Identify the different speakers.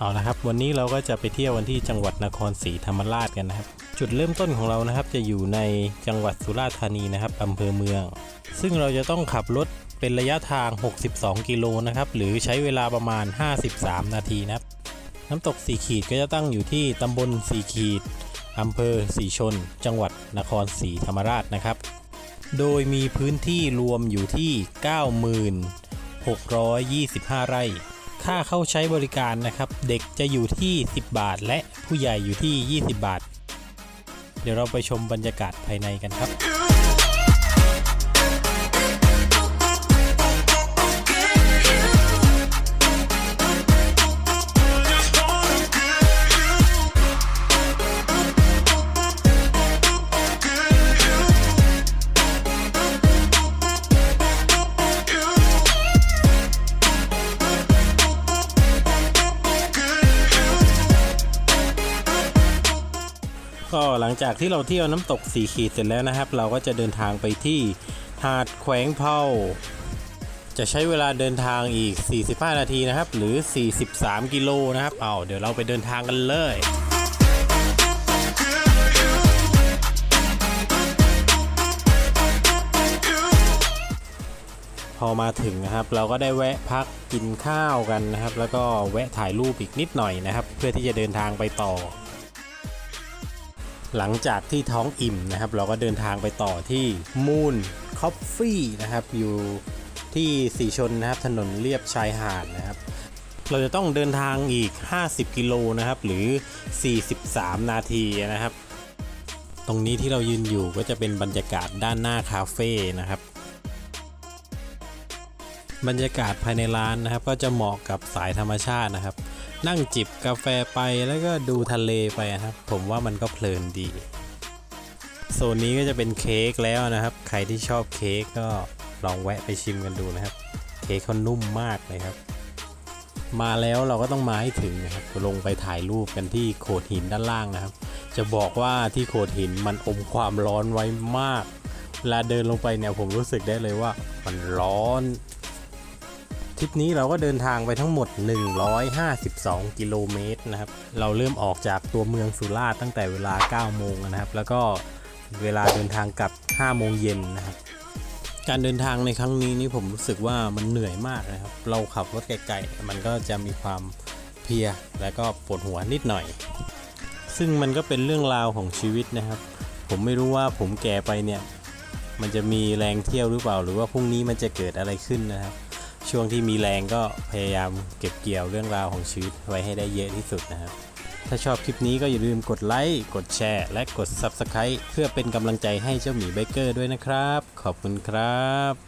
Speaker 1: เอาละครับ วันนี้เราก็จะไปเที่ยววันที่จังหวัดนครศรีธรรมราชกันนะครับ จุดเริ่มต้นของเรานะครับ จะอยู่ในจังหวัดสุราษฎร์ธานีนะครับอำเภอเมือง ซึ่งเราจะต้องขับรถเป็นระยะทาง 62 กิโลนะครับ หรือใช้เวลาประมาณ 53 นาทีนะครับ น้ำตกสีขีดก็จะตั้งอยู่ที่ตำบลสีขีดอำเภอสีชน จังหวัดนครศรีธรรมราชนะครับ โดยมีพื้นที่รวมอยู่ที่ 9,625 ไร่ ค่าเข้าใช้บริการนะครับ เด็กจะอยู่ที่ 10 บาท และผู้ใหญ่อยู่ที่ 20 บาท เดี๋ยวเราไปชมบรรยากาศภายในกันครับ ก็หลังจากที่เราเที่ยวน้ำตกสีขีดเสร็จแล้วนะครับ เราก็จะเดินทางไปที่หาดแขวงเผาจะใช้เวลาเดินทางอีก 45 นาทีนะครับ หรือ 43 กิโลนะครับ เอาเดี๋ยวเราไปเดินทางกันเลยพอมาถึงนะครับเราก็ได้แวะพักกินข้าวกันนะครับ แล้วก็แวะถ่ายรูปอีกนิดหน่อยนะครับ เพื่อที่จะเดินทางไปต่อ หลังจากที่ท้องอิ่มนะครับ เราก็เดินทางไปต่อที่มูนคอฟฟี่นะครับ อยู่ที่สีชนนะครับ ถนนเลียบชายหาดนะครับ เราจะต้องเดินทางอีก 50 กิโลนะครับ หรือ 43 นาทีนะครับ ตรงนี้ที่เรายืนอยู่ก็จะเป็นบรรยากาศด้านหน้าคาเฟ่นะครับ บรรยากาศภายในร้านนะครับ ก็จะเหมาะกับสายธรรมชาตินะครับ นั่งจิบกาแฟไปแล้วก็ดูทะเลไปนะครับ ผมว่ามันก็เพลินดีโซนนี้ก็จะเป็นเค้กแล้วนะครับ ใครที่ชอบเค้กก็ลองแวะไปชิมกันดูนะครับ เค้กเขานุ่มมากเลยครับ มาแล้วเราก็ต้องมาให้ถึงนะครับ ลงไปถ่ายรูปกันที่โขดหินด้านล่างนะครับ จะบอกว่าที่โขดหินมันอมความร้อนไว้มาก เวลาเดินลงไปเนี่ยผมรู้สึกได้เลยว่ามันร้อน ทริปนี้เราก็เดินทางไปทั้งหมด 152 กิโลเมตรนะครับ เราเริ่มออกจากตัวเมืองสุราษฎร์ตั้งแต่เวลา 9 โมงนะครับ แล้วก็เวลาเดินทางกลับ 5 โมงเย็นนะครับ การเดินทางในครั้งนี้นี่ผมรู้สึกว่ามันเหนื่อยมากนะครับ เราขับรถไกลๆ มันก็จะมีความเพลีย และก็ปวดหัวนิดหน่อย ซึ่งมันก็เป็นเรื่องราวของชีวิตนะครับ ผมไม่รู้ว่าผมแก่ไปเนี่ย มันจะมีแรงเที่ยวหรือเปล่า หรือว่าพรุ่งนี้มันจะเกิดอะไรขึ้นนะครับ ช่วงที่มีแรงก็พยายามเก็บเกี่ยวเรื่องราวของชีวิตไว้ให้ได้เยอะที่สุดนะครับ ถ้าชอบคลิปนี้ก็อย่าลืมกดไลค์กดแชร์ และกด Subscribe เพื่อเป็นกำลังใจให้เจ้าหมีไบเกอร์ด้วยนะครับ ขอบคุณครับ